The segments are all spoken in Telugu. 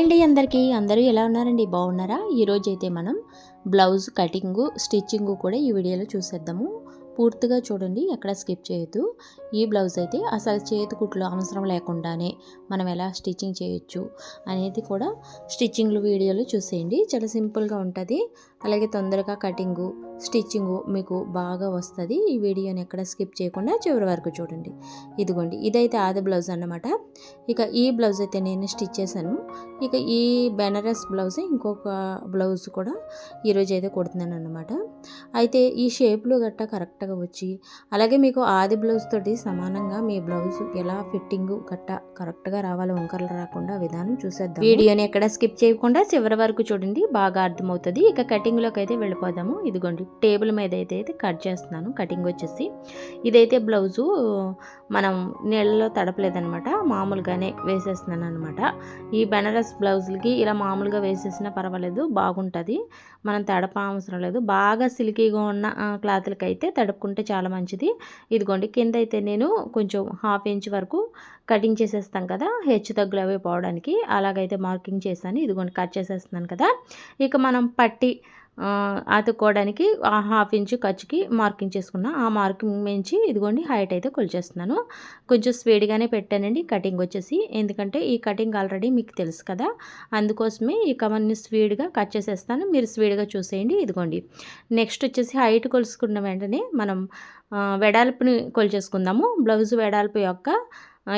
అండి అందరికీ. అందరూ ఎలా ఉన్నారండి? బాగున్నారా? ఈరోజు అయితే మనం బ్లౌజ్ కటింగు స్టిచ్చింగు కూడా ఈ వీడియోలో చూసేద్దాము. పూర్తిగా చూడండి ఎక్కడ స్కిప్ చేయొద్దు. ఈ బ్లౌజ్ అయితే అసలు చేతి కుట్లు అవసరం లేకుండానే మనం ఎలా స్టిచ్చింగ్ చేయొచ్చు అనేది కూడా స్టిచ్చింగ్లు వీడియోలో చూసేయండి. చాలా సింపుల్గా ఉంటుంది. అలాగే తొందరగా కటింగు స్టిచ్చింగ్ మీకు బాగా వస్తుంది. ఈ వీడియోని ఎక్కడ స్కిప్ చేయకుండా చివరి వరకు చూడండి. ఇదిగోండి ఇదైతే ఆది బ్లౌజ్ అన్నమాట. ఇక ఈ బ్లౌజ్ అయితే నేను స్టిచ్ చేశాను. ఇక ఈ బెనారస్ బ్లౌజ్ ఇంకొక బ్లౌజ్ కూడా ఈరోజు అయితే కుడుతున్నాను అనమాట అయితే ఈ షేప్లు గట్ట కరెక్ట్గా వచ్చి అలాగే మీకు ఆది బ్లౌజ్ తోటి సమానంగా మీ బ్లౌజ్ ఎలా ఫిట్టింగ్ గట్ట కరెక్ట్గా రావాలి వంకరలు రాకుండా విధానం చూసేద్దాం వీడియోని ఎక్కడ స్కిప్ చేయకుండా చివరి వరకు చూడండి బాగా అర్థమవుతుంది. ఇక కటింగ్లోకి అయితే వెళ్ళిపోదాము. ఇదిగోండి టేబుల్ మీద అయితే అయితే కట్ చేస్తున్నాను. కటింగ్ వచ్చేసి ఇదైతే బ్లౌజు మనం నీళ్ళలో తడపలేదనమాట మామూలుగానే వేసేస్తున్నాను అనమాట ఈ బెనారస్ బ్లౌజులకి ఇలా మామూలుగా వేసేసినా పర్వాలేదు బాగుంటుంది. మనం తడప అవసరం లేదు. బాగా సిల్కీగా ఉన్న ఆ, క్లాత్లకి అయితే తడుపుకుంటే చాలా మంచిది. ఇదిగోండి కింద అయితే నేను కొంచెం హాఫ్ ఇంచ్ వరకు కటింగ్ చేసేస్తాం కదా హెచ్చు తగ్గులు అవి పోవడానికి. అలాగైతే మార్కింగ్ చేశాను. ఇదిగోండి కట్ చేసేస్తున్నాను కదా. ఇక మనం పట్టి అతుక్కోవడానికి హాఫ్ ఇంచు ఖర్చుకి మార్కింగ్ చేసుకున్నా ఆ మార్కింగ్ మించి ఇదిగోండి హైట్ అయితే కొలిచేస్తున్నాను. కొంచెం స్పీడ్గానే పెట్టానండి కటింగ్ వచ్చేసి. ఎందుకంటే ఈ కటింగ్ ఆల్రెడీ మీకు తెలుసు కదా. అందుకోసమే ఈ కవర్ని స్పీడ్గా కట్ చేసేస్తాను. మీరు స్పీడ్గా చూసేయండి. ఇదిగోండి. నెక్స్ట్ వచ్చేసి హైట్ కొలుసుకున్న వెంటనే మనం వెడల్పుని కొలిచేసుకుందాము. బ్లౌజ్ వెడల్పు యొక్క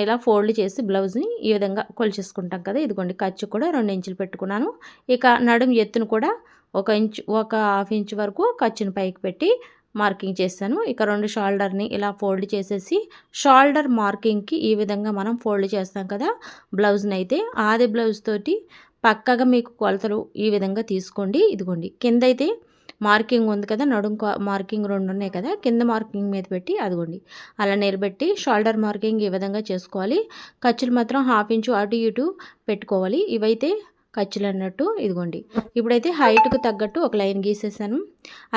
ఇలా ఫోల్డ్ చేసి బ్లౌజ్ని ఈ విధంగా కొలిచేసుకుంటాం కదా. ఇదిగోండి ఖర్చు కూడా రెండు ఇంచులు పెట్టుకున్నాను. ఇక నడుం ఎత్తును కూడా ఒక ఇంచు ఒక హాఫ్ ఇంచ్ వరకు ఖర్చుని పైకి పెట్టి మార్కింగ్ చేస్తాను. ఇక రెండు షోల్డర్ని ఇలా ఫోల్డ్ చేసేసి షోల్డర్ మార్కింగ్కి ఈ విధంగా మనం ఫోల్డ్ చేస్తాం కదా బ్లౌజ్ని అయితే. ఆది బ్లౌజ్ తోటి పక్కగా మీకు కొలతలు ఈ విధంగా తీసుకోండి. ఇదిగోండి కింద అయితే మార్కింగ్ ఉంది కదా నడుం మార్కింగ్ రెండు ఉన్నాయి కదా కింద మార్కింగ్ మీద పెట్టి అదిగోండి అలా నిలబెట్టి షోల్డర్ మార్కింగ్ ఈ విధంగా చేసుకోవాలి. ఖర్చులు మాత్రం హాఫ్ ఇంచు అటు ఇటు పెట్టుకోవాలి. ఇవైతే ఖర్చులు అన్నట్టు ఇదిగోండి. ఇప్పుడైతే హైట్కు తగ్గట్టు ఒక లైన్ గీసేసాను.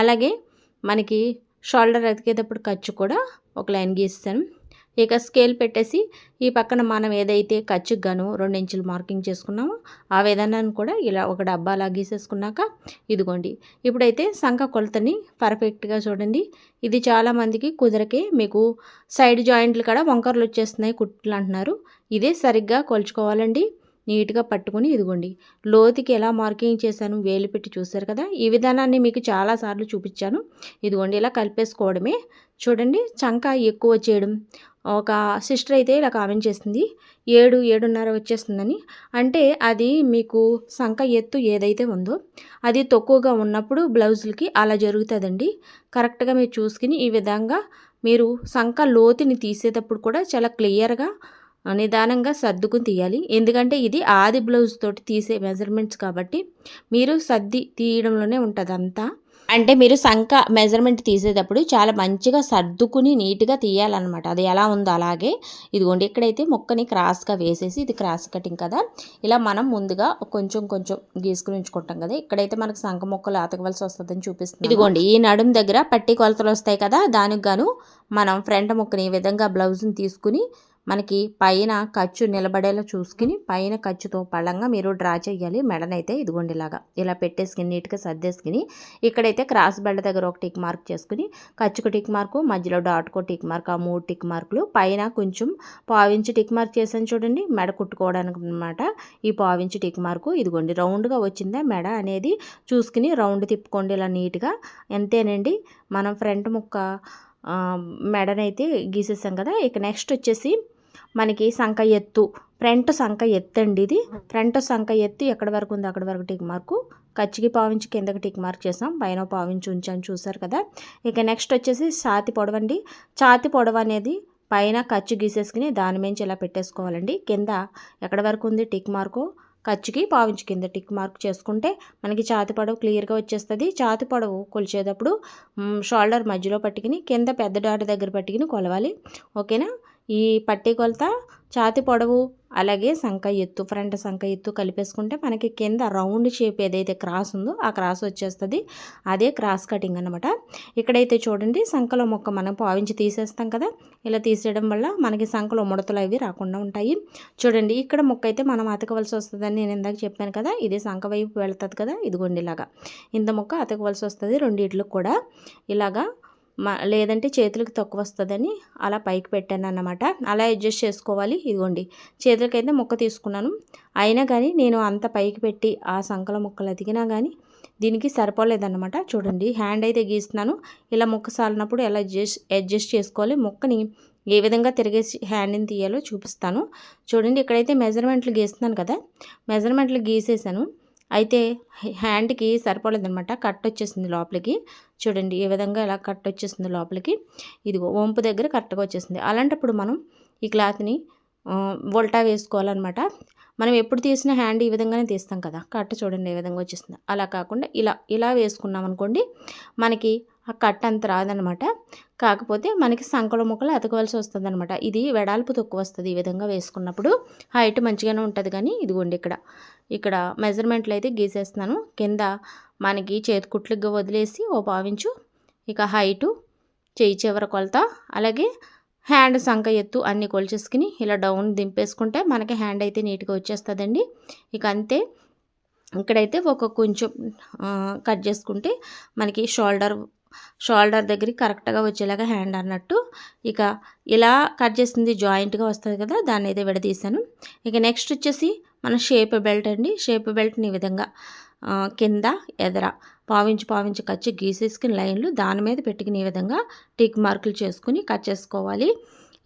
అలాగే మనకి షోల్డర్ ఎతికేటప్పుడు ఖర్చు కూడా ఒక లైన్ గీస్తాను ఇక స్కేల్ పెట్టేసి ఈ పక్కన మనం ఏదైతే ఖర్చుకు గాను రెండు ఇంచులు మార్కింగ్ చేసుకున్నామో ఆ విధానాన్ని కూడా ఇలా ఒక డబ్బా అలా గీసేసుకున్నాక ఇదిగోండి. ఇప్పుడైతే సంఖ కొలతని పర్ఫెక్ట్గా చూడండి. ఇది చాలామందికి కుదరకే మీకు సైడ్ జాయింట్లు కూడా వంకర్లు వచ్చేస్తున్నాయి కుట్లు అంటున్నారు. ఇదే సరిగ్గా కొలుచుకోవాలండి. నీట్గా పట్టుకొని ఇదిగోండి. లోతుకి ఎలా మార్కింగ్ చేశాను వేలు పెట్టి చూశారు కదా? ఈ విధానాన్ని మీకు చాలాసార్లు చూపించాను. ఇదిగోండి ఇలా కలిపేసుకోవడమే. చూడండి చంక ఎక్కువ వచ్చేయడం. ఒక సిస్టర్ అయితే ఇలా కామెంట్ చేసింది. ఏడు ఏడున్నర వచ్చేస్తుందని. అంటే అది మీకు సంఖ ఎత్తు ఏదైతే ఉందో అది తక్కువగా ఉన్నప్పుడు బ్లౌజులకి అలా జరుగుతుందండి. కరెక్ట్గా మీరు చూసుకుని ఈ విధంగా మీరు సంఖ లోతుని తీసేటప్పుడు కూడా చాలా క్లియర్గా నిదానంగా సర్దుకుని తీయాలి. ఎందుకంటే ఇది ఆది బ్లౌజ్ తోటి తీసే మెజర్మెంట్స్ కాబట్టి మీరు సర్ది తీయడంలోనే ఉంటుంది అంతా. అంటే మీరు సంఖ మెజర్మెంట్ తీసేటప్పుడు చాలా మంచిగా సర్దుకుని నీట్గా తీయాలన్నమాట. అది ఎలా ఉందో అలాగే. ఇదిగోండి ఇక్కడైతే మొక్కని క్రాస్గా వేసేసి ఇది క్రాస్ కటింగ్ కదా. ఇలా మనం ముందుగా కొంచెం కొంచెం గీసుకుని ఉంచుకుంటాం కదా. ఇక్కడైతే మనకు సంఖ మొక్కలు అతకవలసి వస్తుందని చూపిస్తుంది ఇదిగోండి ఈ నడుం దగ్గర పట్టి కొలతలు వస్తాయి కదా. దానికి గాను మనం ఫ్రంట్ మొక్కని ఈ విధంగా బ్లౌజ్ని తీసుకుని మనకి పైన ఖర్చు నిలబడేలా చూసుకుని పైన ఖర్చుతో పళ్ళంగా మీరు డ్రా చేయాలి మెడనైతే ఇదిగోండి ఇలాగా. ఇలా పెట్టేసుకుని నీట్గా సర్దేసుకుని ఇక్కడైతే క్రాస్ బెల్ట్ దగ్గర ఒక టిక్ మార్క్ చేసుకుని ఖర్చుకు టిక్ మార్కు మధ్యలో డాట్కో టిక్ మార్క్ ఆ మూడు టిక్ మార్కులు. పైన కొంచెం పావించి టిక్ మార్క్ చేశాను చూడండి. మెడ కుట్టుకోవడానికి అనమాట ఈ పావించి టిక్ మార్కు ఇదిగోండి. రౌండ్గా వచ్చిందా మెడ అనేది చూసుకుని రౌండ్ తిప్పుకోండి ఇలా నీట్గా. అంతేనండి. మనం ఫ్రంట్ ముక్క మెడనైతే గీసేసాం కదా. ఇక నెక్స్ట్ వచ్చేసి మనకి సంఖ ఎత్తు ఫ్రంట్ సంఖ ఎత్తు అండి ఇది. ఫ్రంట్ సంఖ ఎత్తు ఎక్కడి వరకు ఉందో అక్కడి వరకు టిక్ మార్కు. ఖర్చుకి పావించి కిందకి టిక్ మార్క్ చేసాం. పైన పావించి ఉంచాను చూసారు కదా. ఇక నెక్స్ట్ వచ్చేసి ఛాతి పొడవండి ఛాతి పొడవ అనేది పైన ఖర్చు గీసేసుకుని దాని మించి ఇలా పెట్టేసుకోవాలండి. కింద ఎక్కడి వరకు ఉంది టిక్ మార్కు? ఖర్చుకి పావించి కింద టిక్ మార్క్ చేసుకుంటే మనకి ఛాతి పొడవు క్లియర్గా వచ్చేస్తుంది. ఛాతి పొడవు కొలిచేటప్పుడు షోల్డర్ మధ్యలో పట్టుకుని కింద పెద్ద డాట్ దగ్గర పట్టుకుని కొలవాలి. ఓకేనా? ఈ పట్టీ కొలత ఛాతి పొడవు అలాగే సంఖ ఎత్తు ఫ్రంట్ సంఖ ఎత్తు కలిపేసుకుంటే మనకి కింద రౌండ్ షేప్ ఏదైతే క్రాస్ ఉందో ఆ క్రాస్ వచ్చేస్తుంది. అదే క్రాస్ కటింగ్ అనమాట ఇక్కడైతే చూడండి సంఖలో మొక్క మనం పావించి తీసేస్తాం కదా. ఇలా తీసేయడం వల్ల మనకి సంఖలో ముడతలు అవి రాకుండా ఉంటాయి. చూడండి ఇక్కడ మొక్క అయితే మనం అతకవలసి వస్తుందని నేను ఇందాక చెప్పాను కదా. ఇది సంఖ వైపు వెళ్తుంది కదా. ఇదిగోండి ఇలాగా. ఇంత మొక్క అతకవలసి వస్తుంది రెండిట్లకు కూడా. ఇలాగా లేదంటే చేతులకు తక్కువ వస్తుందని అలా పైకి పెట్టాను అన్నమాట అలా అడ్జస్ట్ చేసుకోవాలి. ఇదిగోండి చేతులకైతే ముక్క తీసుకున్నాను. అయినా కానీ నేను అంత పైకి పెట్టి ఆ సంకల ముక్కలు అతికినా కానీ దీనికి సరిపోలేదన్నమాట. చూడండి హ్యాండ్ అయితే గీస్తున్నాను. ఇలా ముక్క సాలినప్పుడు ఎలా అడ్జస్ట్ అడ్జస్ట్ చేసుకోవాలి ముక్కని ఏ విధంగా తిరిగేసి హ్యాండ్ని తీయాలో చూపిస్తాను. చూడండి ఇక్కడైతే మెజర్మెంట్లు గీస్తున్నాను కదా మెజర్మెంట్లు గీసేసాను. అయితే హ్యాండ్కి సరిపోలేదనమాట కట్ వచ్చేసింది లోపలికి. చూడండి ఈ విధంగా ఇలా కట్ వచ్చేసింది లోపలికి. ఇదిగో వంపు దగ్గర కరెక్ట్గా వచ్చేసింది. అలాంటప్పుడు మనం ఈ క్లాత్ని ఉల్టా వేసుకోవాలన్నమాట. మనం ఎప్పుడు తీసిన హ్యాండ్ ఈ విధంగానే తీస్తాం కదా. కట్ చూడండి ఏ విధంగా వచ్చేసింది. అలా కాకుండా ఇలా ఇలా వేసుకున్నాం అనుకోండి మనకి ఆ కట్ అంత రాదనమాట. కాకపోతే మనకి సంకల ముక్కలు అతకవలసి వస్తుంది అనమాట ఇది వెడాల్పు తక్కువ వస్తుంది ఈ విధంగా వేసుకున్నప్పుడు. హైట్ మంచిగానే ఉంటుంది కానీ ఇదిగోండి ఇక్కడ. ఇక్కడ మెజర్మెంట్లు అయితే గీసేస్తున్నాను. కింద మనకి చేతికుట్లుగా వదిలేసి ఓ పావించు. ఇక హైటు చేయి చివర కొలత అలాగే హ్యాండ్ సంక ఎత్తు అన్ని కొలిచేసుకుని ఇలా డౌన్ దింపేసుకుంటే మనకి హ్యాండ్ అయితే నీట్గా వచ్చేస్తుందండి. ఇక అంతే. ఇక్కడైతే ఒక కొంచెం కట్ చేసుకుంటే మనకి షోల్డర్ షోల్డర్ దగ్గరికి కరెక్ట్గా వచ్చేలాగా హ్యాండ్ అన్నట్టు. ఇక ఇలా కట్ చేసింది జాయింట్గా వస్తుంది కదా దాన్ని అయితే విడదీశాను. ఇక నెక్స్ట్ వచ్చేసి మన షేప్ బెల్ట్ అండి. షేప్ బెల్ట్ని ఈ విధంగా కింద ఎదర పావించి పావించి కచ్చి గీసేసుకుని లైన్లు దాని మీద పెట్టుకుని ఈ విధంగా టిక్ మార్కులు చేసుకుని కట్ చేసుకోవాలి.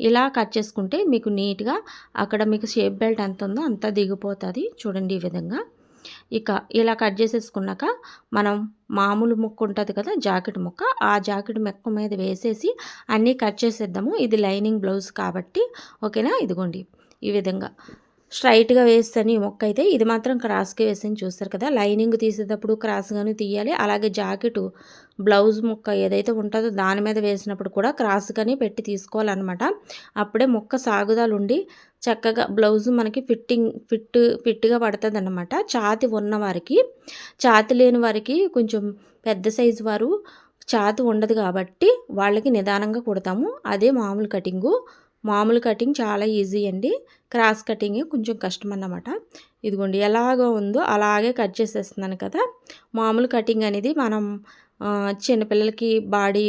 ఇలా కట్ చేసుకుంటే మీకు నీట్గా అక్కడ మీకు షేప్ బెల్ట్ ఎంత ఉందో అంత దిగిపోతుంది. చూడండి ఈ విధంగా. ఇక ఇలా కట్ చేసేసుకున్నాక మనం మామూలు ముక్క ఉంటుంది కదా జాకెట్ ముక్క. ఆ జాకెట్ మెక్క మీద వేసేసి అన్నీ కట్ చేసేద్దాము. ఇది లైనింగ్ బ్లౌజ్ కాబట్టి ఓకేనా? ఇదిగోండి. ఈ విధంగా స్ట్రైట్గా వేస్తాను ఈ మొక్క అయితే. ఇది మాత్రం క్రాస్కి వేసాను చూస్తారు కదా లైనింగ్ తీసేటప్పుడు క్రాస్గాను తీయాలి. అలాగే జాకెట్ బ్లౌజ్ ముక్క ఏదైతే ఉంటుందో దాని మీద వేసినప్పుడు కూడా క్రాస్గానే పెట్టి తీసుకోవాలన్నమాట. అప్పుడే మొక్క సాగుదాలు ఉండి చక్కగా బ్లౌజ్ మనకి ఫిట్టింగ్ ఫిట్ ఫిట్గా పడుతుంది అన్నమాట ఛాతి ఉన్న వారికి ఛాతి లేని వారికి కొంచెం పెద్ద సైజు వారు ఛాతి ఉండదు కాబట్టి వాళ్ళకి నిదానంగా కుడతాము. అదే మామూలు కటింగు. మామూలు కటింగ్ చాలా ఈజీ అండి. క్రాస్ కటింగ్ కొంచెం కష్టం అన్నమాట ఇదిగోండి ఎలాగో ఉందో అలాగే కట్ చేసేస్తున్నాను కదా. మామూలు కటింగ్ అనేది మనం చిన్నపిల్లలకి బాడీ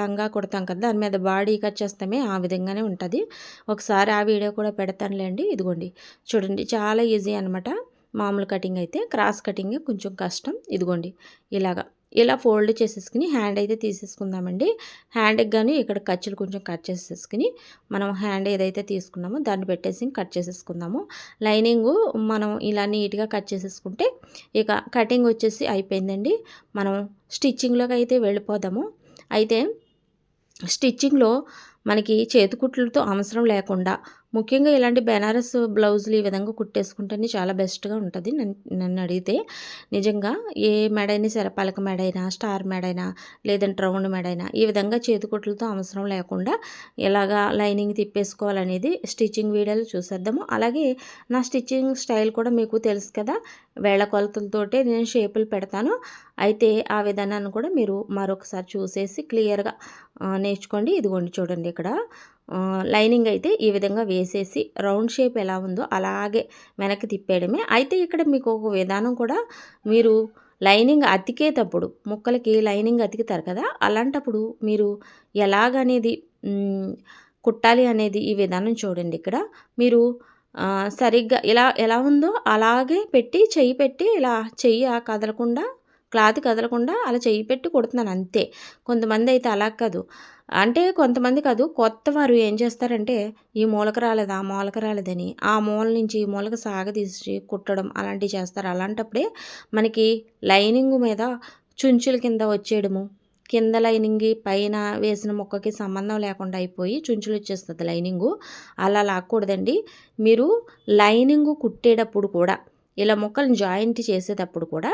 లంగా కుడతాం కదా దాని మీద బాడీ కట్ చేస్తామే ఆ విధంగానే ఉంటుంది. ఒకసారి ఆ వీడియో కూడా పెడతానులేండి ఇదిగోండి. చూడండి చాలా ఈజీ అనమాట మామూలు కటింగ్ అయితే క్రాస్ కటింగ్ కొంచెం కష్టం. ఇదిగోండి ఇలాగా. ఇలా ఫోల్డ్ చేసేసుకుని హ్యాండ్ అయితే తీసేసుకుందామండి. హ్యాండ్కి కానీ ఇక్కడ ఖర్చులు కొంచెం కట్ చేసేసుకుని మనం హ్యాండ్ ఏదైతే తీసుకున్నామో దాన్ని పెట్టేసి కట్ చేసేసుకుందాము. లైనింగు మనం ఇలా నీట్గా కట్ చేసేసుకుంటే ఇక కటింగ్ వచ్చేసి అయిపోయిందండి. మనం స్టిచ్చింగ్లోకి అయితే వెళ్ళిపోదాము. అయితే స్టిచ్చింగ్లో మనకి చేతికుట్లతో అవసరం లేకుండా. ముఖ్యంగా ఇలాంటి బెనారస్ బ్లౌజులు ఈ విధంగా కుట్టేసుకుంటేనే చాలా బెస్ట్గా ఉంటుంది నన్ను అడిగితే. నిజంగా ఏ మెడైనా సరే పలక మెడైనా స్టార్ మెడైనా లేదంటే రౌండ్ మెడైనా ఈ విధంగా చేతికుట్లతో అవసరం లేకుండా ఇలాగా లైనింగ్ తిప్పేసుకోవాలనేది స్టిచ్చింగ్ వీడియోలు చూసేద్దాము. అలాగే నా స్టిచ్చింగ్ స్టైల్ కూడా మీకు తెలుసు కదా వేళ్ళ కొలతలతోటే నేను షేపులు పెడతాను. అయితే ఆ విధానాన్ని కూడా మీరు మరొకసారి చూసేసి క్లియర్గా నేర్చుకోండి. ఇదిగోండి చూడండి ఇక్కడ లైనింగ్ అయితే ఈ విధంగా వేసేసి రౌండ్ షేప్ ఎలా ఉందో అలాగే వెనక్కి తిప్పేయడమే. అయితే ఇక్కడ మీకు ఒక విధానం కూడా మీరు లైనింగ్ అతికేటప్పుడు ముక్కలకి లైనింగ్ అతికితారు కదా అలాంటప్పుడు మీరు ఎలాగనేది కుట్టాలి అనేది ఈ విధానం చూడండి ఇక్కడ. మీరు సరిగ్గా ఇలా ఎలా ఉందో అలాగే పెట్టి చెయ్యి పెట్టి ఇలా చెయ్యి కదలకుండా క్లాత్ కదలకుండా అలా చెయ్యి పెట్టి కుడుతున్నాను అంతే. కొంతమంది అయితే అలా కాదు. అంటే కొంతమంది కాదు కొత్త వారు ఏం చేస్తారంటే ఈ మూలక రాలేదు? ఆ మూలక రాలేదని. ఆ మూల నుంచి ఈ మూలక సాగదీసి కుట్టడం అలాంటివి చేస్తారు. అలాంటప్పుడే మనకి లైనింగ్ మీద చుంచుల కింద వచ్చేయడము కింద లైనింగ్ పైన వేసిన మొక్కకి సంబంధం లేకుండా అయిపోయి చుంచులు వచ్చేస్తుంది లైనింగు. అలా లాక్కూడదండి. మీరు లైనింగ్ కుట్టేటప్పుడు కూడా ఇలా మొక్కలను జాయింట్ చేసేటప్పుడు కూడా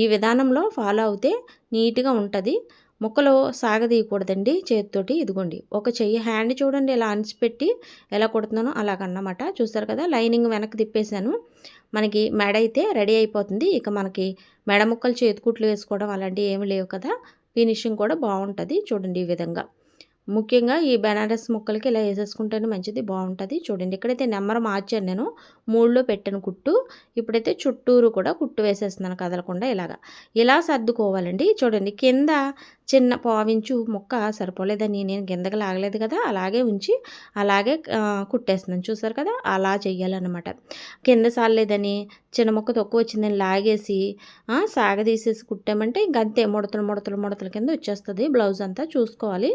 ఈ విధానంలో ఫాలో అవుతే నీట్గా ఉంటుంది. ముక్కలు సాగదీయకూడదండి చేతితోటి. ఇదిగోండి ఒక చెయ్యి హ్యాండ్ చూడండి ఇలా అనిచిపెట్టి ఎలా కుడుతున్నానో అలాగన్నమాట. చూస్తారు కదా లైనింగ్ వెనక్కి తిప్పేశాను. మనకి మెడ అయితే రెడీ అయిపోతుంది. ఇక మనకి మెడ ముక్కలు చేతికుట్లు వేసుకోవడం అలాంటివి ఏమి లేవు కదా. ఫినిషింగ్ కూడా బాగుంటుంది. చూడండి ఈ విధంగా. ముఖ్యంగా ఈ బెనారస్ ముక్కలకి ఇలా వేసేసుకుంటేనే మంచిది బాగుంటుంది. చూడండి ఇక్కడైతే నెంబర్ మార్చాను నేను. మూడులో పెట్టాను కుట్టు. ఇప్పుడైతే చుట్టూరు కూడా కుట్టు వేసేస్తున్నాను కదలకుండా ఇలాగా. ఇలా సర్దుకోవాలండి. చూడండి కింద చిన్న పావించు ముక్క సరిపోలేదని నేను కిందకి లాగలేదు కదా అలాగే ఉంచి అలాగే కుట్టేస్తున్నాను. చూసారు కదా అలా చెయ్యాలన్నమాట. కింద సాలేదని చిన్న ముక్క తక్కువ వచ్చిందని లాగేసి సాగదీసేసి కుట్టామంటే ఇంక అంతే. ముడతలు ముడతలు ముడతల కింద వచ్చేస్తుంది. బ్లౌజ్ అంతా చూసుకోవాలి.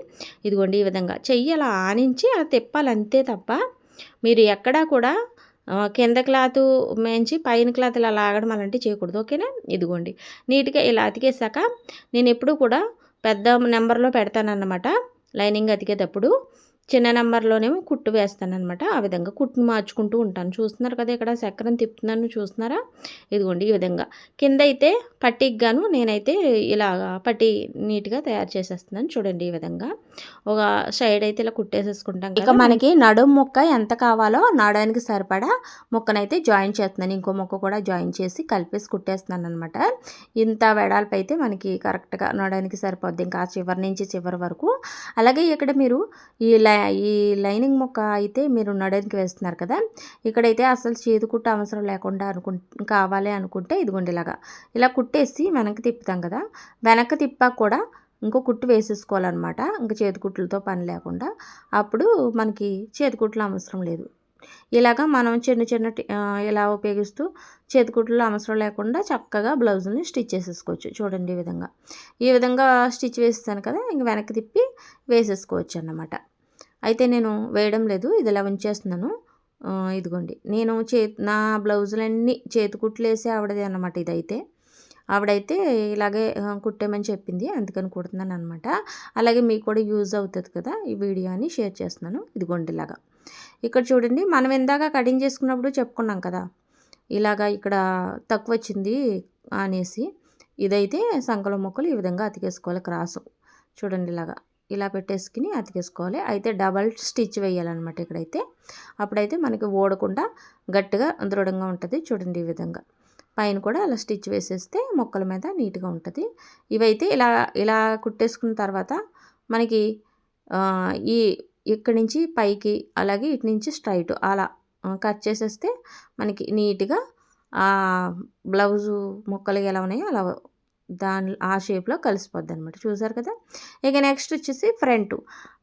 ఇదిగోండి ఈ విధంగా. చెయ్యి అలా ఆనించి అలా తిప్పాలి అంతే తప్ప మీరు ఎక్కడా కూడా కింద క్లాత్ మేంచి పైన క్లాత్ ఇలా లాగడం అలాంటివి చేయకూడదు. ఓకేనా? ఇదిగోండి. నీట్గా ఇలా అతికేసాక నేను ఎప్పుడు కూడా పెద్ద నెంబర్లో పెడతానన్నమాట. లైనింగ్ అతికేటప్పుడు. చిన్న నెంబర్లోనేమో కుట్టు వేస్తాను అనమాట ఆ విధంగా కుట్టు మార్చుకుంటూ ఉంటాను. చూస్తున్నారు కదా ఇక్కడ చక్రం తిప్పుతున్నాను చూస్తున్నారా? ఇదిగోండి ఈ విధంగా. కింద అయితే పట్టికి గాను నేనైతే ఇలా పట్టి నీట్గా తయారు చేసేస్తున్నాను. చూడండి ఈ విధంగా. ఒక సైడ్ అయితే ఇలా కుట్టేసేసుకుంటాం ఇక మనకి నడుం ముక్క ఎంత కావాలో నడానికి సరిపడా ముక్కనైతే జాయిన్ చేస్తున్నాను. ఇంకో ముక్క కూడా జాయిన్ చేసి కలిపేసి కుట్టేస్తున్నాను అనమాట ఇంత వెడాల్పు అయితే మనకి కరెక్ట్గా నడడానికి సరిపోద్ది. ఇంకా చివరి నుంచి చివరి వరకు. అలాగే ఇక్కడ మీరు ఈ ఈ లైనింగ్ మొక్క అయితే మీరు నడనికి వేస్తున్నారు కదా ఇక్కడైతే అసలు చేతి కుట్ట అవసరం లేకుండా అనుకు కావాలి అనుకుంటే ఇదిగోండి ఇలాగా. ఇలా కుట్టేసి వెనక్కి తిప్పుతాం కదా వెనక్కి తిప్పాక కూడా ఇంకో కుట్టు వేసేసుకోవాలన్నమాట ఇంకా చేతికుట్లతో పని లేకుండా. అప్పుడు మనకి చేతికుట్లు అవసరం లేదు. ఇలాగా మనం చిన్న చిన్న ఇలా ఉపయోగిస్తూ చేతికుట్లు అవసరం లేకుండా చక్కగా బ్లౌజ్ని స్టిచ్ చేసేసుకోవచ్చు చూడండి ఈ విధంగా. ఈ విధంగా స్టిచ్ వేస్తాను కదా ఇంక వెనక్కి తిప్పి వేసేసుకోవచ్చు అన్నమాట. అయితే నేను వేయడం లేదు ఇది ఇలా ఉంచేస్తున్నాను. ఇదిగోండి. నేను చే నా బ్లౌజులన్నీ చేతి కుట్లేసి ఆవిడది అనమాట ఇదైతే. ఆవిడైతే ఇలాగే కుట్టేమని చెప్పింది అందుకని కుడుతున్నాను అనమాట అలాగే మీకు కూడా యూజ్ అవుతుంది కదా ఈ వీడియో అని షేర్ చేస్తున్నాను. ఇదిగోండి ఇలాగా. ఇక్కడ చూడండి మనం ఇందాక కటింగ్ చేసుకున్నప్పుడు చెప్పుకున్నాం కదా ఇలాగా ఇక్కడ తక్కువ వచ్చింది అనేసి. ఇదైతే సంకల మొక్కలు ఈ విధంగా అతికేసుకోవాలి క్రాసు. చూడండి ఇలాగా. ఇలా పెట్టేసుకుని అతికేసుకోవాలి. అయితే డబల్ స్టిచ్ వేయాలన్నమాట ఇక్కడైతే. అప్పుడైతే మనకి ఓడకుండా గట్టిగా దృఢంగా ఉంటుంది చూడండి ఈ విధంగా. పైన కూడా అలా స్టిచ్ వేసేస్తే మొక్కల మీద నీట్గా ఉంటుంది. ఇవైతే ఇలా ఇలా కుట్టేసుకున్న తర్వాత మనకి ఈ ఇక్కడి నుంచి పైకి అలాగే ఇటు నుంచి స్ట్రైట్ అలా కట్ చేసేస్తే మనకి నీట్గా బ్లౌజు మొక్కలు ఎలా ఉన్నాయో అలా దాని ఆ షేప్లో కలిసిపోద్ది అనమాట చూసారు కదా? ఇక నెక్స్ట్ వచ్చేసి ఫ్రంట్.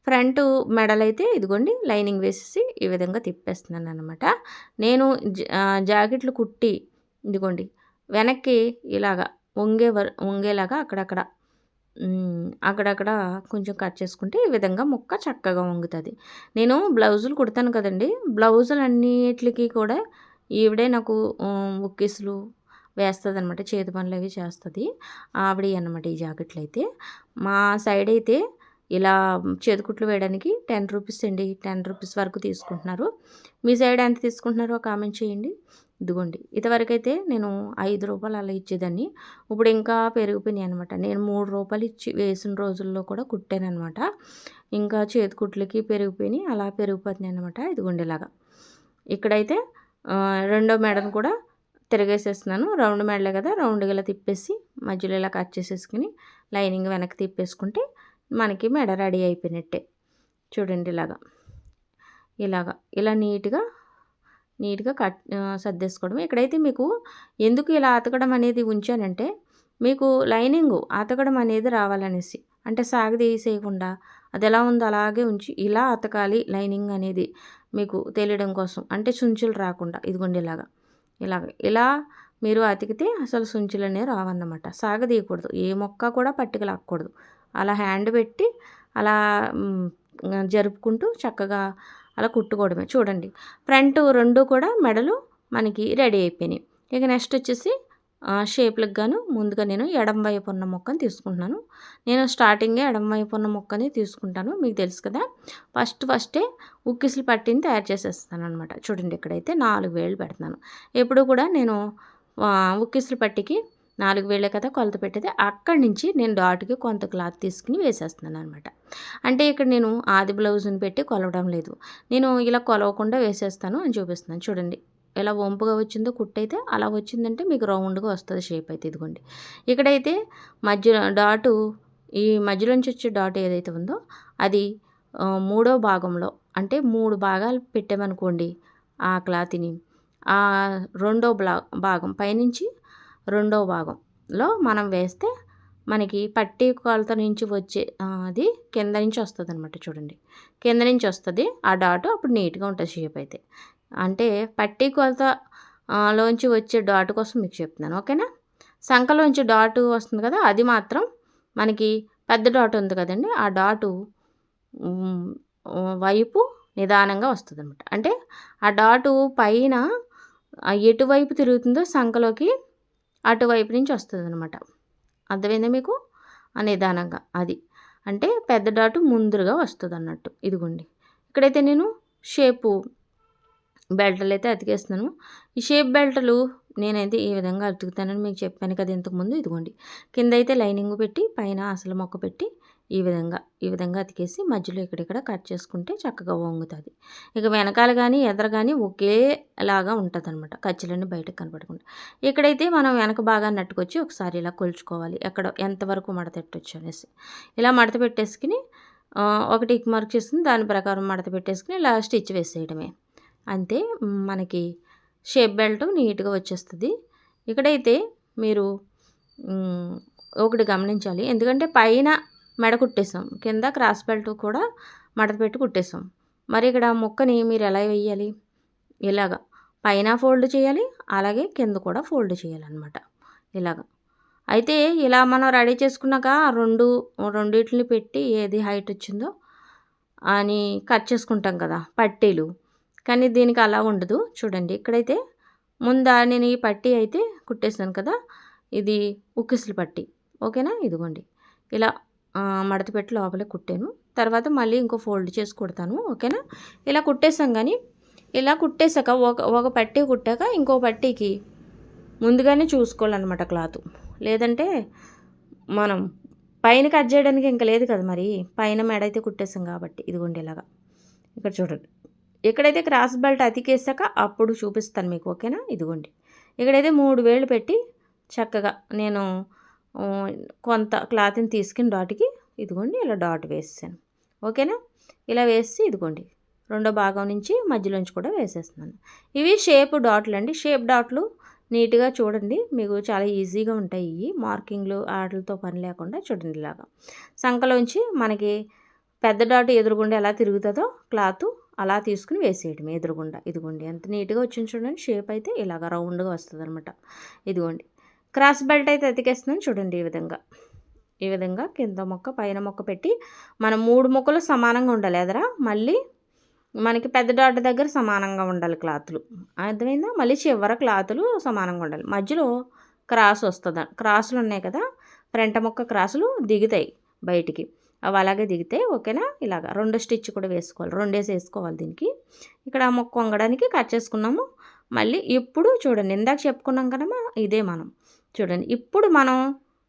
ఫ్రంట్ మెడల్ అయితే ఇదిగోండి లైనింగ్ వేసేసి ఈ విధంగా తిప్పేస్తున్నాను అనమాట నేను జాకెట్లు కుట్టి ఇదిగోండి వెనక్కి ఇలాగా వంగే వంగేలాగా అక్కడక్కడ అక్కడక్కడ కొంచెం కట్ చేసుకుంటే ఈ విధంగా ముక్క చక్కగా వంగుతుంది. నేను బ్లౌజులు కుడతాను కదండి బ్లౌజులు అన్నిటికీ కూడా ఈవిడే నాకు ఉక్కిసులు వేస్తుంది అనమాట చేతి పనులు అవి చేస్తుంది. ఆవిడ అనమాట ఈ జాకెట్లు అయితే మా సైడ్ అయితే ఇలా చేతికుట్లు వేయడానికి టెన్ రూపీస్ అండి టెన్ రూపీస్ వరకు తీసుకుంటున్నారు. మీ సైడ్ ఎంత తీసుకుంటున్నారో కామెంట్ చేయండి. ఇదిగోండి ఇంతవరకు నేను ఐదు రూపాయలు అలా ఇచ్చేదాన్ని. ఇప్పుడు ఇంకా పెరిగిపోయినాయి అనమాట నేను మూడు రూపాయలు ఇచ్చి వేసిన రోజుల్లో కూడా కుట్టాను అనమాట ఇంకా చేతి కుట్లకి పెరిగిపోయినాయి అలా పెరిగిపోతున్నాయి అనమాట ఇదిగోండి ఇలాగా. ఇక్కడైతే రెండో మేడం కూడా తిరగేసేస్తున్నాను. రౌండ్ మెడలే కదా రౌండ్గా ఇలా తిప్పేసి మధ్యలో ఇలా కట్ చేసేసుకుని లైనింగ్ వెనక్కి తిప్పేసుకుంటే మనకి మెడ రెడీ అయిపోయినట్టే. చూడండి ఇలాగా. ఇలాగా. ఇలా నీట్గా నీట్గా కట్ సర్దేసుకోవడం ఇక్కడైతే మీకు ఎందుకు ఇలా అతకడం అనేది ఉంచానంటే మీకు లైనింగ్ అతకడం అనేది రావాలనేసి. అంటే సాగదీసేయకుండా అది ఎలా ఉందో అలాగే ఉంచి ఇలా అతకాలి లైనింగ్ అనేది మీకు తెలియడం కోసం. అంటే చుంచులు రాకుండా. ఇదిగోండి ఇలాగా. ఇలా ఇలా మీరు అతికితే అసలు సుంచులు అనేవి రావన్నమాట. సాగదీయకూడదు. ఏ మొక్క కూడా పట్టుకులాక్కూడదు అలా హ్యాండ్ పెట్టి అలా జరుపుకుంటూ చక్కగా అలా కుట్టుకోవడమే. చూడండి. ఫ్రంట్ రెండు కూడా మెడలు మనకి రెడీ అయిపోయినాయి. ఇక నెక్స్ట్ వచ్చేసి షేప్లకు గాను ముందుగా నేను ఎడం వైపు ఉన్న మొక్కని తీసుకుంటున్నాను. నేను స్టార్టింగే ఎడం వైపు ఉన్న మొక్కని తీసుకుంటాను మీకు తెలుసు కదా. ఫస్ట్ ఫస్టే ఉక్కిసులు పట్టిని తయారు చేసేస్తాను అనమాట చూడండి ఇక్కడైతే నాలుగు వేలు పెడుతున్నాను. ఎప్పుడు కూడా నేను ఉక్కిసులు పట్టికి నాలుగు వేలే కదా కొలత పెట్టేది. అక్కడి నుంచి నేను డాట్కి కొంత క్లాత్ తీసుకుని వేసేస్తున్నాను అనమాట అంటే ఇక్కడ నేను ఆది బ్లౌజ్ని పెట్టి కొలవడం లేదు. నేను ఇలా కొలవకుండా వేసేస్తాను అని చూపిస్తున్నాను. చూడండి ఎలా వంపుగా వచ్చిందో కుట్టయితే అలా వచ్చిందంటే మీకు రౌండ్గా వస్తుంది షేప్ అయితే ఇదిగోండి. ఇక్కడైతే మధ్య డాటు ఈ మధ్యలోంచి వచ్చే డాట్ ఏదైతే ఉందో అది మూడో భాగంలో అంటే మూడు భాగాలు పెట్టామనుకోండి ఆ క్లాత్ని. ఆ రెండో బ్లా భాగం పైనుంచి రెండో భాగంలో మనం వేస్తే మనకి పట్టి కొలత నుంచి వచ్చే అది కింద నుంచి వస్తుంది అనమాట చూడండి. కింద నుంచి వస్తుంది ఆ డాట్ అప్పుడు నీట్గా ఉంటుంది షేప్ అయితే. అంటే పట్టి కొలత లోంచి వచ్చే డాట్ కోసం మీకు చెప్తున్నాను ఓకేనా? సంఖలోంచి డాట్ వస్తుంది కదా అది మాత్రం మనకి పెద్ద డాట్ ఉంది కదండి ఆ డాటు వైపు నిదానంగా వస్తుంది అనమాట అంటే ఆ డాటు పైన ఎటువైపు తిరుగుతుందో సంఖలోకి అటువైపు నుంచి వస్తుంది అనమాట అర్థమైందా మీకు? ఆ నిదానంగా అది. అంటే పెద్ద డాటు ముందుగా వస్తుంది అన్నట్టు ఇదిగోండి. ఇక్కడైతే నేను షేపు బెల్ట్లు అయితే అతికేస్తున్నాను. ఈ షేప్ బెల్ట్లు నేనైతే ఈ విధంగా అతుకుతానని మీకు చెప్పాను కదా ఇంతకుముందు. ఇదిగోండి. కింద అయితే లైనింగ్ పెట్టి పైన అసలు మొక్క పెట్టి ఈ విధంగా ఈ విధంగా అతికేసి మధ్యలో ఇక్కడిక్కడ కట్ చేసుకుంటే చక్కగా వంగుతుంది. ఇక వెనకాల కానీ ఎదర కానీ ఒకేలాగా ఉంటుంది అనమాట ఖర్చులన్నీ బయటకు కనపడకుండా. ఇక్కడైతే మనం వెనక బాగా నట్టుకొచ్చి ఒకసారి ఇలా కొలుచుకోవాలి. ఎక్కడ ఎంతవరకు మడత పెట్టచ్చు అనేసి. ఇలా మడత పెట్టేసుకుని ఒకటి మార్క్ చేసుకుని దాని ప్రకారం మడత పెట్టేసుకుని ఇలా స్టిచ్ వేసేయడమే. అంతే మనకి షేప్ బెల్ట్ నీట్గా వచ్చేస్తుంది. ఇక్కడైతే మీరు ఒకటి గమనించాలి. ఎందుకంటే పైన మెడ కుట్టేసాం. కింద క్రాస్ బెల్ట్ కూడా మడత పెట్టి కుట్టేసాం. మరి ఇక్కడ ముక్కని మీరు ఎలా వేయాలి? ఇలాగా పైన ఫోల్డ్ చేయాలి అలాగే కింద కూడా ఫోల్డ్ చేయాలన్నమాట. ఇలాగా. అయితే ఇలా మనం రెడీ చేసుకున్నాక రెండు రెండింటిని పెట్టి ఏది హైట్ వచ్చిందో అని కట్ చేసుకుంటాం కదా పట్టీలు. కానీ దీనికి అలా ఉండదు. చూడండి ఇక్కడైతే ముందా నేను ఈ పట్టీ అయితే కుట్టేసాను కదా ఇది ఉక్కిసలు పట్టీ. ఓకేనా? ఇదిగోండి. ఇలా మడత పెట్టి లోపలే కుట్టాను. తర్వాత మళ్ళీ ఇంకో ఫోల్డ్ చేసి కుడతాను. ఓకేనా? ఇలా కుట్టేసాం కానీ ఇలా కుట్టేశాక ఒక ఒక పట్టీ కుట్టాక ఇంకో పట్టీకి ముందుగానే చూసుకోవాలన్నమాట క్లాత్. లేదంటే మనం పైన కట్ చేయడానికి ఇంకా లేదు కదా మరి. పైన మెడ అయితే కుట్టేసాం కాబట్టి. ఇదిగోండి ఇలాగా. ఇక్కడ చూడండి. ఇక్కడైతే క్రాస్ బెల్ట్ అతికేసాక అప్పుడు చూపిస్తాను మీకు ఓకేనా? ఇదిగోండి. ఇక్కడైతే మూడు వేళ్ళు పెట్టి చక్కగా నేను కొంత క్లాత్ని తీసుకుని డాట్కి ఇదిగోండి ఇలా డాట్ వేసాను ఓకేనా? ఇలా వేసి ఇదిగోండి రెండో భాగం నుంచి మధ్యలోంచి కూడా వేసేస్తున్నాను. ఇవి షేప్ డాట్లు అండి. షేప్ డాట్లు నీట్గా చూడండి మీకు చాలా ఈజీగా ఉంటాయి ఇవి. మార్కింగ్లు ఆటలతో పని లేకుండా చూడండి ఇలాగా. సంఖలోంచి మనకి పెద్ద డాట్ ఎదురుగుండా ఎలా తిరుగుతుందో క్లాత్ అలా తీసుకుని వేసేయటం ఎదురుగుండా ఇదిగోండి ఎంత నీట్గా వచ్చింది చూడండి షేప్ అయితే ఇలాగ రౌండ్గా వస్తుంది అనమాట ఇదిగోండి క్రాస్ బెల్ట్ అయితే అతికేస్తున్నాను చూడండి ఈ విధంగా. ఈ విధంగా కింద మొక్క పైన మొక్క పెట్టి మనం మూడు మొక్కలు సమానంగా ఉండాలి ఎదరా? మళ్ళీ మనకి పెద్ద డాట్ దగ్గర సమానంగా ఉండాలి క్లాతులు. అర్థమైందా? మళ్ళీ చివర క్లాతులు సమానంగా ఉండాలి. మధ్యలో క్రాస్ వస్తుంది? క్రాసులు ఉన్నాయి కదా ఫ్రంట్ మొక్క క్రాసులు దిగుతాయి బయటికి. అవి అలాగే దిగితే ఓకేనా? ఇలాగ రెండు స్టిచ్ కూడా వేసుకోవాలి. రెండేసి వేసుకోవాలి దీనికి. ఇక్కడ మొక్క వంగడానికి కట్ చేసుకున్నాము. మళ్ళీ ఇప్పుడు చూడండి ఇందాక చెప్పుకున్నాం కదమ్మా ఇదే మనం. చూడండి ఇప్పుడు మనం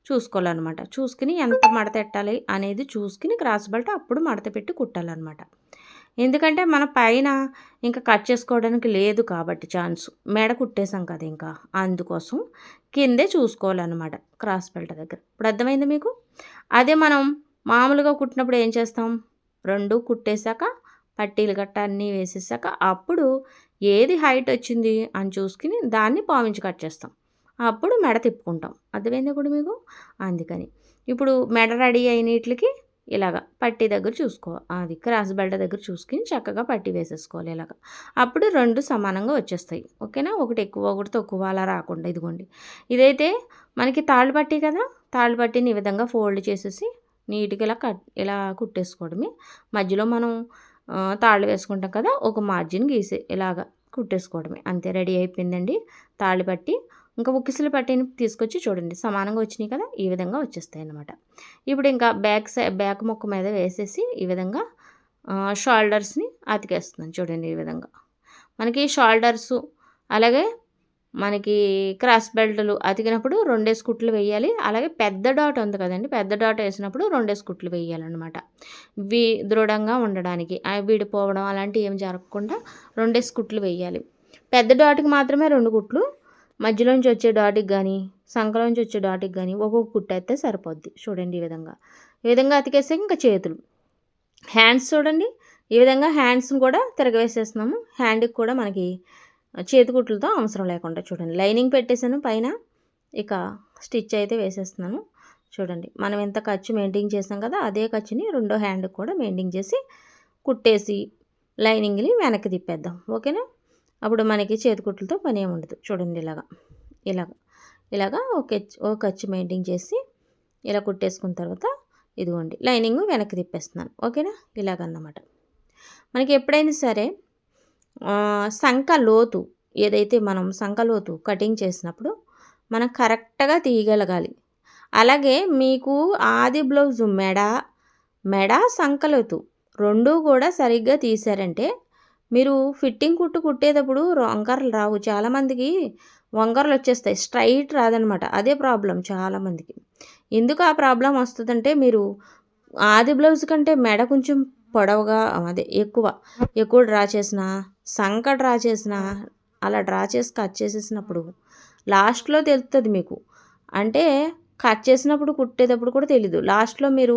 చూసుకోవాలన్నమాట. చూసుకుని ఎంత మడత పెట్టాలి అనేది చూసుకుని క్రాస్ బెల్ట్ అప్పుడు మడత పెట్టి కుట్టాలన్నమాట. ఎందుకంటే మన పైన ఇంకా కట్ చేసుకోవడానికి లేదు కాబట్టి ఛాన్స్. మెడ కుట్టేసాం కదా ఇంకా అందుకోసం కిందే చూసుకోవాలన్నమాట క్రాస్ బెల్ట్ దగ్గర. ఇప్పుడు అర్థమైంది మీకు? అదే మనం మామూలుగా కుట్టినప్పుడు ఏం చేస్తాం? రెండు కుట్టేశాక పట్టీలు గట్ట అన్నీ వేసేసాక అప్పుడు ఏది హైట్ వచ్చింది అని చూసుకుని దాన్ని పావించి కట్ చేస్తాం. అప్పుడు మెడ తిప్పుకుంటాం. అర్థమైంది ఇప్పుడు మీకు? అందుకని. ఇప్పుడు మెడ రెడీ అయినట్లకి ఇలాగ పట్టీ దగ్గర చూసుకో అది క్రాస్ బెల్ట్ దగ్గర చూసుకుని చక్కగా పట్టీ వేసేసుకోవాలి ఇలాగ. అప్పుడు రెండు సమానంగా వచ్చేస్తాయి. ఓకేనా? ఒకటి ఎక్కువ ఒకటి తక్కువ అలా రాకుండా ఇదిగోండి. ఇదైతే మనకి తాళ్ళు పట్టీ కదా? తాళ్ళు పట్టిని ఈ విధంగా ఫోల్డ్ చేసేసి నీట్గా ఇలా కట్ ఇలా కుట్టేసుకోవడమే. మధ్యలో మనం తాళ్ళు వేసుకుంటాం కదా ఒక మార్జిన్ గీసే ఇలాగా కుట్టేసుకోవడమే. అంతే రెడీ అయిపోయిందండి. తాళ్ళు పట్టి ఇంకా ఉక్కిసలు పట్టిని తీసుకొచ్చి చూడండి. సమానంగా వచ్చినాయి కదా ఈ విధంగా వచ్చేస్తాయి అన్నమాట. ఇప్పుడు ఇంకా బ్యాక్ సై బ్యాక్ ముక్క మీద వేసేసి ఈ విధంగా షోల్డర్స్ని అతికేస్తున్నాను చూడండి ఈ విధంగా. మనకి షోల్డర్స్ అలాగే మనకి క్రాస్ బెల్ట్లు అతికినప్పుడు రెండేసి కుట్లు వేయాలి. అలాగే పెద్ద డాట్ ఉంది కదండి పెద్ద డాట్ వేసినప్పుడు రెండేసి కుట్లు వేయాలన్నమాట. వి దృఢంగా ఉండడానికి విడిపోవడం అలాంటివి ఏం జరగకుండా రెండేసి కుట్లు వేయాలి. పెద్ద డాట్కి మాత్రమే రెండు కుట్లు మధ్యలోంచి వచ్చే డాట్కి కానీ సంఖలోంచి వచ్చే డాట్కి కానీ ఒక్కొక్క కుట్టు అయితే సరిపోద్ది. చూడండి ఈ విధంగా. ఈ విధంగా అతికేస్తే ఇంకా చేతులు. హ్యాండ్స్ చూడండి. ఈ విధంగా హ్యాండ్స్ని కూడా తిరగవేసేస్తున్నాము. హ్యాండ్కి కూడా మనకి చేతికుట్లతో అవసరం లేకుండా చూడండి. లైనింగ్ పెట్టేశాను పైన. ఇక స్టిచ్ అయితే వేసేస్తున్నాను. చూడండి. మనం ఎంత ఖర్చు మెయింటైన్ చేసాం కదా అదే ఖర్చుని రెండో హ్యాండ్కి కూడా మెయింటైన్ చేసి కుట్టేసి లైనింగ్ని వెనక్కి తిప్పేద్దాం. ఓకేనా? అప్పుడు మనకి చేతికుట్లతో పని ఏమి ఉండదు. చూడండి ఇలాగా. ఇలాగ. ఇలాగా ఒక ఒక ఖర్చు మెయింటైన్ చేసి ఇలా కుట్టేసుకున్న తర్వాత ఇదిగోండి. లైనింగ్ వెనక్కి తిప్పేస్తున్నాను. ఓకేనా? ఇలాగన్నమాట. మనకి ఎప్పుడైనా సరే సంఖ లోతు ఏదైతే మనం సంఖ లోతు కటింగ్ చేసినప్పుడు మనం కరెక్ట్గా తీయగలగాలి. అలాగే మీకు ఆది బ్లౌజు మెడ మెడ సంకలోతు రెండూ కూడా సరిగ్గా తీశారంటే మీరు ఫిట్టింగ్ కుట్టు కుట్టేటప్పుడు వంకరలు రావు. చాలామందికి వంకరలు వచ్చేస్తాయి. స్ట్రైట్ రాదనమాట. అదే ప్రాబ్లం చాలామందికి. ఎందుకు ఆ ప్రాబ్లం వస్తుందంటే మీరు ఆది బ్లౌజ్ కంటే మెడ కొంచెం పొడవుగా అదే ఎక్కువ. ఎక్కువ డ్రా చేసిన సంఖ డ్రా చేసిన అలా డ్రా చేసి కట్ చేసేసినప్పుడు లాస్ట్లో తెలుస్తుంది మీకు. అంటే కట్ చేసినప్పుడు కుట్టేటప్పుడు కూడా తెలీదు. లాస్ట్లో మీరు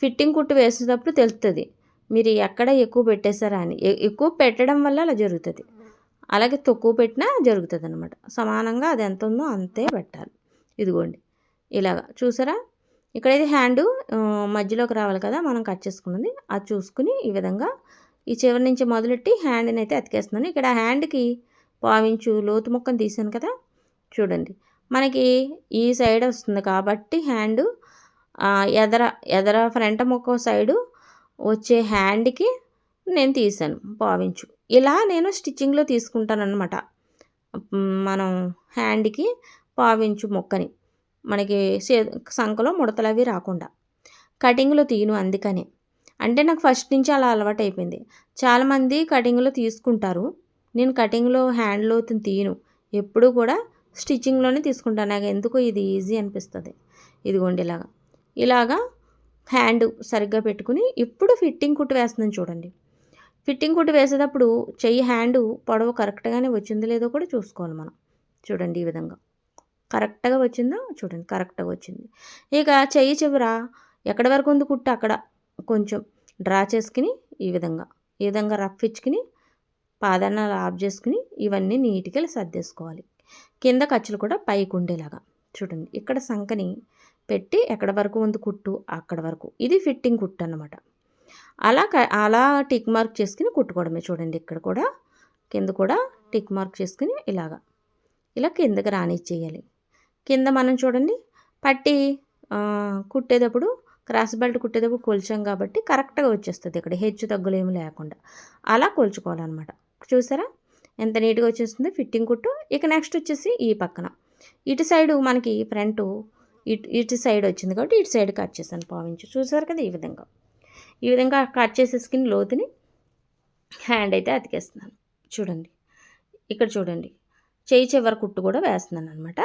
ఫిట్టింగ్ కుట్టు వేసేటప్పుడు తెలుస్తుంది మీరు ఎక్కడ ఎక్కువ పెట్టేశారా అని. ఎక్కువ పెట్టడం వల్ల అలా జరుగుతుంది. అలాగే తక్కువ పెట్టినా జరుగుతుంది అనమాట సమానంగా అది ఎంత ఉందో అంతే పెట్టాలి. ఇదిగోండి. ఇలాగా. చూసారా? ఇక్కడైతే హ్యాండ్ మధ్యలోకి రావాలి కదా మనం కట్ చేసుకున్నది. అది చూసుకుని ఈ విధంగా ఈ చివరి నుంచి మొదలెట్టి హ్యాండ్ని అయితే అతికేస్తున్నాను. ఇక్కడ హ్యాండ్కి పావించు లోతు ముక్కను తీసాను కదా చూడండి. మనకి ఈ సైడ్ వస్తుంది కాబట్టి హ్యాండ్ ఎదర ఎదర ఫ్రంట్ ముక్క సైడు వచ్చే హ్యాండ్కి నేను తీసాను పావించు ఇలా నేను స్టిచ్చింగ్లో తీసుకుంటాను అనమాట మనం హ్యాండ్కి పావించు మొక్కని. మనకి సంఖలో ముడతలు అవి రాకుండా. కటింగ్లో తీయను అందుకనే. అంటే నాకు ఫస్ట్ నుంచి అలా అలవాటు అయిపోయింది చాలామంది కటింగ్లో తీసుకుంటారు. నేను కటింగ్లో హ్యాండ్లో తీయను. ఎప్పుడు కూడా స్టిచ్చింగ్లోనే తీసుకుంటాను. నాకు ఎందుకు ఇది ఈజీ అనిపిస్తుంది. ఇదిగోండి ఇలాగా. ఇలాగా హ్యాండ్ సరిగ్గా పెట్టుకుని ఇప్పుడు ఫిట్టింగ్ కుట్టు వేస్తుందని చూడండి. ఫిట్టింగ్ కుట్టు వేసేటప్పుడు చెయ్యి హ్యాండ్ పొడవు కరెక్ట్గానే వచ్చిందో లేదో కూడా చూసుకోవాలి మనం. చూడండి ఈ విధంగా. కరెక్ట్గా వచ్చిందా? చూడండి కరెక్ట్గా వచ్చింది. ఇక చెయ్యి చివర? ఎక్కడి వరకు ఉంది కుట్టు? అక్కడ. కొంచెం డ్రా చేసుకుని ఈ విధంగా. ఈ విధంగా రఫ్ ఇచ్చుకుని పాదన్నాలు ఆఫ్ చేసుకుని ఇవన్నీ నీట్గా సర్దేసుకోవాలి. కింద ఖర్చులు కూడా పైకి ఉండేలాగా. చూడండి ఇక్కడ సంకని పెట్టి ఎక్కడ వరకు ఉంది కుట్టు? అక్కడ వరకు. ఇది ఫిట్టింగ్ కుట్టు అనమాట అలా అలా టిక్ మార్క్ చేసుకుని కుట్టుకోవడమే చూడండి ఇక్కడ కూడా. కింద కూడా టిక్ మార్క్ చేసుకుని ఇలాగా. ఇలా కిందకి రానిచ్చేయాలి. కింద మనం చూడండి పట్టి కుట్టేటప్పుడు క్రాస్ బెల్ట్ కుట్టేటప్పుడు కొలిచాం కాబట్టి కరెక్ట్గా వచ్చేస్తుంది ఇక్కడ. హెచ్చు తగ్గులు ఏమి లేకుండా. అలా కొలుచుకోవాలన్నమాట. చూసారా? ఎంత నీట్గా వచ్చేస్తుంది ఫిట్టింగ్ కుట్టు. ఇక నెక్స్ట్ వచ్చేసి ఈ పక్కన. ఇటు సైడు మనకి ఫ్రంట్ ఇటు ఇటు సైడ్ వచ్చింది కాబట్టి ఇటు సైడ్ కట్ చేశాను పావించు. చూసారు కదా ఈ విధంగా. ఈ విధంగా కట్ చేసేసుకుని లోతుని హ్యాండ్ అయితే అతికేస్తున్నాను. చూడండి. ఇక్కడ చూడండి. చేయి చివరి కుట్టు కూడా వేస్తున్నాను అనమాట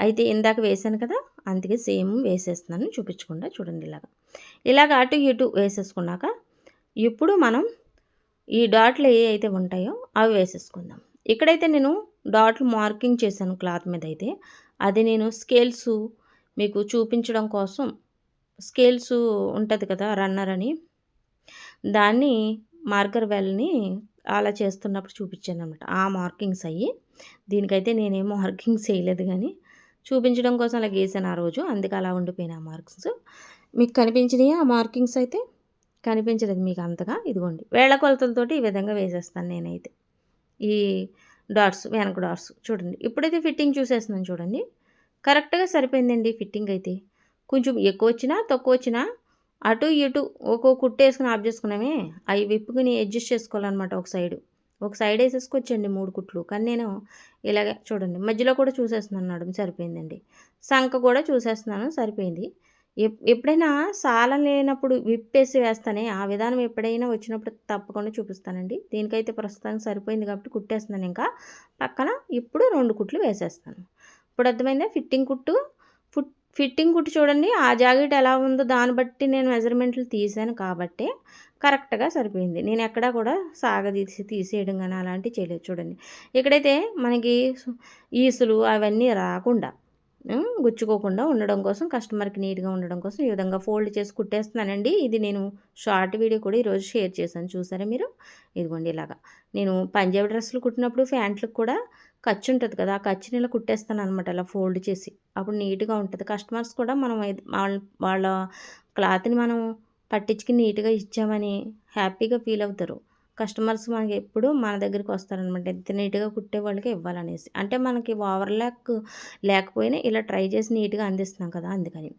అయితే ఇందాక వేసాను కదా అందుకే సేమ్ వేసేస్తున్నాను. చూపించకుండా చూడండి ఇలాగ. ఇలాగ అటు ఇటు వేసేసుకున్నాక ఇప్పుడు మనం ఈ డాట్లు ఏ అయితే ఉంటాయో అవి వేసేసుకుందాం. ఇక్కడైతే నేను డాట్లు మార్కింగ్ చేశాను క్లాత్ మీద అయితే. అది నేను స్కేల్స్ మీకు చూపించడం కోసం స్కేల్స్ ఉంటుంది కదా రన్నర్ అని. దాన్ని మార్కర్ వెల్ని అలా చేస్తున్నప్పుడు చూపించాను అనమాట ఆ మార్కింగ్స్ అయ్యి దీనికైతే నేనేం మార్కింగ్స్ చేయలేదు కానీ చూపించడం కోసం అలా గీసాను ఆ రోజు. అందుకే అలా ఉండిపోయిన ఆ మార్క్స్. మీకు కనిపించినాయి ఆ మార్కింగ్స్ అయితే? కనిపించలేదు మీకు అంతగా. ఇదిగోండి. వేళ్ళ కొలతలతోటి ఈ విధంగా వేసేస్తాను నేనైతే. ఈ డాట్స్ వెనక డాట్స్ చూడండి. ఇప్పుడైతే ఫిట్టింగ్ చూసేస్తున్నాను చూడండి. కరెక్ట్గా సరిపోయిందండి ఫిట్టింగ్ అయితే. కొంచెం ఎక్కువ వచ్చినా తక్కువ వచ్చినా అటు ఇటు ఒక్కో కుట్టేసుకుని ఆఫ్ చేసుకున్నామే. అవి విప్పుకుని అడ్జస్ట్ చేసుకోవాలన్నమాట ఒక సైడు. ఒక సైడ్ వేసేసుకొచ్చండి మూడు కుట్లు. కానీ నేను ఇలాగే చూడండి మధ్యలో కూడా చూసేస్తున్నాను నడుము సరిపోయిందండి. సంఖ కూడా చూసేస్తున్నాను సరిపోయింది. ఎప్ ఎప్పుడైనా సాలం లేనప్పుడు విప్పేసి వేస్తానే ఆ విధానం ఎప్పుడైనా వచ్చినప్పుడు తప్పకుండా చూపిస్తానండి. దీనికైతే ప్రస్తుతానికి సరిపోయింది కాబట్టి కుట్టేస్తున్నాను ఇంకా. పక్కన ఇప్పుడు రెండు కుట్లు వేసేస్తాను. ఇప్పుడు అర్థమైందా? ఫిట్టింగ్ కుట్టు ఫుట్ ఫిట్టింగ్ కుట్టు చూడండి ఆ జాకెట్ ఎలా ఉందో దాన్ని బట్టి నేను మెజర్మెంట్లు తీసాను కాబట్టి కరెక్ట్గా సరిపోయింది. నేను ఎక్కడా కూడా సాగదీసి తీసేయడం కానీ అలాంటివి చేయలేదు. చూడండి. ఇక్కడైతే మనకి ఈసులు అవన్నీ రాకుండా గుచ్చుకోకుండా ఉండడం కోసం కస్టమర్కి నీట్గా ఉండడం కోసం ఈ విధంగా ఫోల్డ్ చేసి కుట్టేస్తున్నానండి. ఇది నేను షార్ట్ వీడియో కూడా ఈరోజు షేర్ చేశాను. చూసారా మీరు? ఇదిగోండి ఇలాగా. నేను పంజాబీ డ్రెస్సులు కుట్టినప్పుడు ప్యాంట్లకు కూడా ఖర్చు ఉంటుంది కదా ఆ ఖర్చుని ఇలా కుట్టేస్తాను అనమాట అలా ఫోల్డ్ చేసి. అప్పుడు నీట్గా ఉంటుంది. కస్టమర్స్ కూడా మనం వాళ్ళ వాళ్ళ క్లాత్ని మనం పట్టించుకుని నీట్గా ఇచ్చామని హ్యాపీగా ఫీల్ అవుతారు. కస్టమర్స్ మనకి ఎప్పుడు మన దగ్గరికి వస్తారనమాట. ఎంత నీట్గా కుట్టే వాళ్ళకి ఇవ్వాలనేసి. అంటే మనకి ఓవర్లాక్ లేకపోయినా ఇలా ట్రై చేసి నీట్గా అందిస్తున్నాం కదా అందుకని.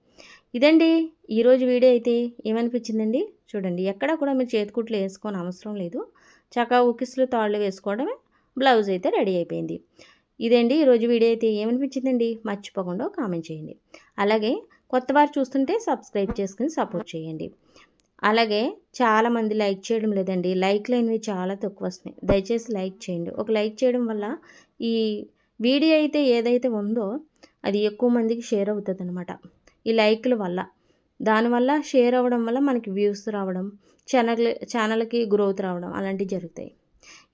ఇదండి ఈరోజు వీడియో అయితే ఏమనిపించిందండి? చూడండి ఎక్కడా కూడా మీరు చేతికుట్లు వేసుకోని అవసరం లేదు. చక్కగా ఉకిస్లు తాళ్ళు వేసుకోవడమే బ్లౌజ్ అయితే రెడీ అయిపోయింది. ఇదండి ఈరోజు వీడియో అయితే ఏమనిపించిందండి? మర్చిపోకుండా కామెంట్ చేయండి. అలాగే కొత్త వారు చూస్తుంటే సబ్స్క్రైబ్ చేసుకుని సపోర్ట్ చేయండి. అలాగే చాలామంది లైక్ చేయడం లేదండి. లైక్ లేనివి చాలా తక్కువ వస్తున్నాయి. దయచేసి లైక్ చేయండి. ఒక లైక్ చేయడం వల్ల ఈ వీడియో అయితే ఏదైతే ఉందో అది ఎక్కువ మందికి షేర్ అవుతుంది అనమాట ఈ లైక్ల వల్ల. దానివల్ల షేర్ అవ్వడం వల్ల మనకి వ్యూస్ రావడం ఛానల్ ఛానల్కి గ్రోత్ రావడం అలాంటివి జరుగుతాయి.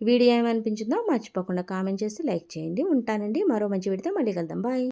వీడియో ఏమనిపించిందో మర్చిపోకుండా కామెంట్ చేసి లైక్ చేయండి. ఉంటానండి. మరో మంచి వీడితో మళ్ళీ కలుద్దాం. బాయ్.